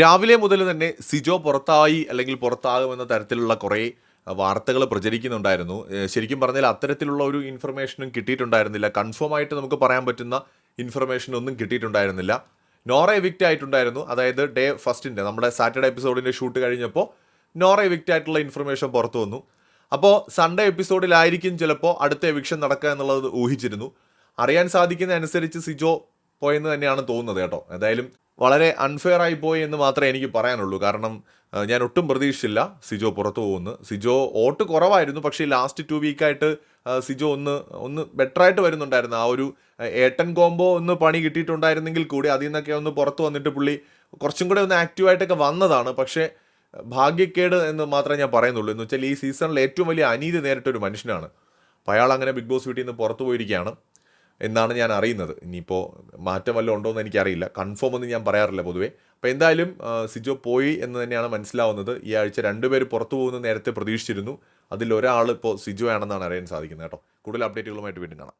രാവിലെ മുതൽ തന്നെ സിജോ പുറത്തായി അല്ലെങ്കിൽ പുറത്താകുമെന്ന തരത്തിലുള്ള കുറേ വാർത്തകൾ പ്രചരിക്കുന്നുണ്ടായിരുന്നു. ശരിക്കും പറഞ്ഞാൽ അത്തരത്തിലുള്ള ഒരു ഇൻഫർമേഷനും കിട്ടിയിട്ടുണ്ടായിരുന്നില്ല. കൺഫേം ആയിട്ട് നമുക്ക് പറയാൻ പറ്റുന്ന ഇൻഫർമേഷൻ ഒന്നും കിട്ടിയിട്ടുണ്ടായിരുന്നില്ല. നോറ എവിക്റ്റ് ആയിട്ടുണ്ടായിരുന്നു. അതായത് ഡേ ഫസ്റ്റിന്റെ നമ്മുടെ സാറ്റർഡേ എപ്പിസോഡിന്റെ ഷൂട്ട് കഴിഞ്ഞപ്പോൾ നോറ എവിക്റ്റ് ആയിട്ടുള്ള ഇൻഫർമേഷൻ പുറത്തു വന്നു. അപ്പോൾ സൺഡേ എപ്പിസോഡിലായിരിക്കും ചിലപ്പോൾ അടുത്ത എവിക്ഷൻ നടക്കുക എന്നുള്ളത് ഊഹിച്ചിരുന്നു. അറിയാൻ സാധിക്കുന്ന അനുസരിച്ച് സിജോ പോയെന്ന് തന്നെയാണ് തോന്നുന്നത് കേട്ടോ. എന്തായാലും വളരെ അൺഫെയർ ആയി പോയി എന്ന് മാത്രമേ എനിക്ക് പറയാനുള്ളൂ. കാരണം ഞാൻ ഒട്ടും പ്രതീക്ഷിച്ചില്ല സിജോ പുറത്തു പോകുന്നു സിജോ ഓട്ട് കുറവായിരുന്നു. പക്ഷേ ലാസ്റ്റ് ടു വീക്കായിട്ട് സിജോ ഒന്ന് ഒന്ന് ബെറ്റർ ആയിട്ട് വരുന്നുണ്ടായിരുന്നു. ആ ഒരു ഏട്ടൻ കോംബോ ഒന്ന് പണി കിട്ടിയിട്ടുണ്ടായിരുന്നെങ്കിൽ കൂടി അതിൽ നിന്നൊക്കെ ഒന്ന് പുറത്ത് വന്നിട്ട് പുള്ളി കുറച്ചും കൂടെ ഒന്ന് ആക്റ്റീവായിട്ടൊക്കെ വന്നതാണ്. പക്ഷേ ഭാഗ്യക്കേട് എന്ന് മാത്രമേ ഞാൻ പറയുന്നുള്ളൂ. എന്ന് വെച്ചാൽ ഈ സീസണിൽ ഏറ്റവും വലിയ അനീതി നേരിട്ടൊരു മനുഷ്യനാണ്. അപ്പോൾ അയാൾ അങ്ങനെ ബിഗ് ബോസ് വീട്ടിൽ നിന്ന് പുറത്തു പോയിരിക്കുകയാണ്. എന്നാണ് ഞാൻ അറിയുന്നത്. ഇനിയിപ്പോൾ മാറ്റം വല്ലതും ഉണ്ടോ എന്ന് എനിക്കറിയില്ല. കൺഫേം ഒന്നും ഞാൻ പറയാറില്ല പൊതുവേ. അപ്പോൾ എന്തായാലും സിജോ പോയി എന്ന് തന്നെയാണ് മനസ്സിലാവുന്നത്. ഈ ആഴ്ച രണ്ടുപേർ പുറത്തു പോകുന്ന നേരത്തെ പ്രതീക്ഷിച്ചിരുന്നു. അതിൽ ഒരാൾ ഇപ്പോൾ സിജോ ആണെന്നാണ് അറിയാൻ സാധിക്കുന്നത് കേട്ടോ. കൂടുതൽ അപ്ഡേറ്റുകളുമായിട്ട് വീണ്ടും കാണാം.